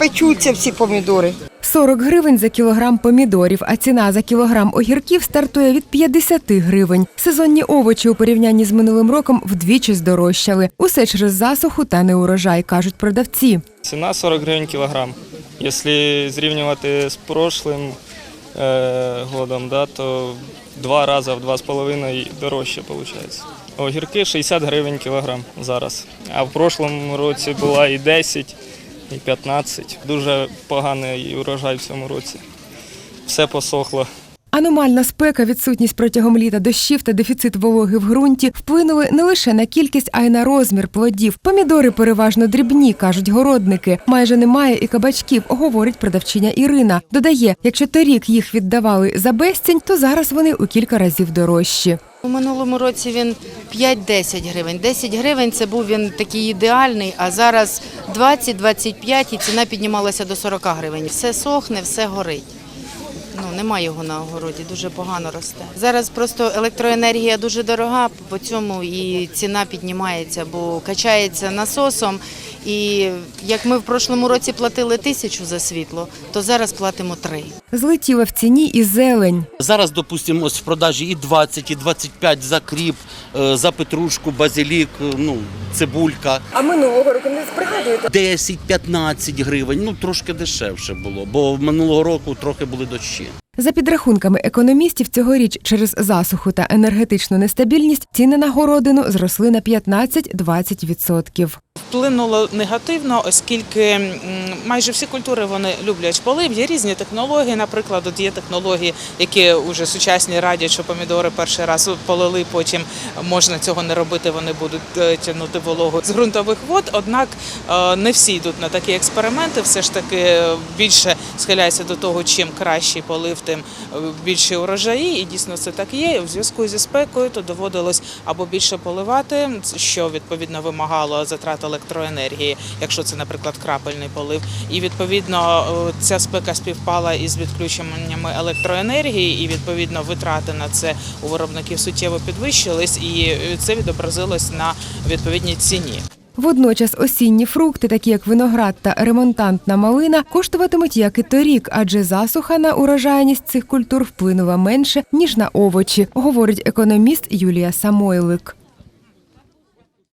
печуться всі помідори. 40 гривень за кілограм помідорів, а ціна за кілограм огірків стартує від 50 гривень. Сезонні овочі у порівнянні з минулим роком вдвічі здорожчали. Усе через засуху та неурожай, кажуть продавці. Ціна 40 гривень кілограм. Якщо зрівнювати з прошлим е, годом, да, то два рази в два з половиною дорожче виходить. Огірки 60 гривень кілограм зараз. А в прошлому році була і 10, і 15. Дуже поганий урожай в цьому році. Все посохло. Аномальна спека, відсутність протягом літа дощів та дефіцит вологи в ґрунті вплинули не лише на кількість, а й на розмір плодів. Помідори переважно дрібні, кажуть городники. Майже немає і кабачків, говорить продавчиня Ірина. Додає, якщо торік їх віддавали за безцінь, то зараз вони у кілька разів дорожчі. У минулому році він 5-10 гривень. 10 гривень це був він такий ідеальний, а зараз 20-25 і ціна піднімалася до 40 гривень. Все сохне, все горить. Ну, немає його на огороді, дуже погано росте. Зараз просто електроенергія дуже дорога, по цьому і ціна піднімається, бо качається насосом. І як ми в прошлому році платили тисячу за світло, то зараз платимо три. Злетіла в ціні і зелень. Зараз, допустимо, ось в продажі і 20, і 25 за кріп, е, за петрушку, базилік, е, ну, цибулька. А минулого року не пригадуєте? 10-15 гривень, ну трошки дешевше було, бо минулого року трохи були дощі. За підрахунками економістів, цьогоріч через засуху та енергетичну нестабільність ціни на городину зросли на 15-20%. Вплинуло негативно, оскільки майже всі культури вони люблять полив. Є різні технології. Наприклад, от є технології, які вже сучасні радять, що помідори перший раз полили, потім можна цього не робити. Вони будуть е, тягнути вологу з ґрунтових вод. Однак е, не всі йдуть на такі експерименти. Все ж таки е, більше схиляються до того, чим кращий полив, тим більші урожаї. І дійсно це так є. У зв'язку зі спекою то доводилось або більше поливати, що відповідно вимагало затрат електроенергії, якщо це, наприклад, крапельний полив. І відповідно ця спека співпала із відключеннями електроенергії, і відповідно витрати на це у виробників суттєво підвищились, і е, це відобразилось на відповідній ціні. Водночас осінні фрукти, такі як виноград та ремонтантна малина, коштуватимуть як і торік, адже засуха на урожайність цих культур вплинула менше ніж на овочі, говорить економіст Юлія Самойлик.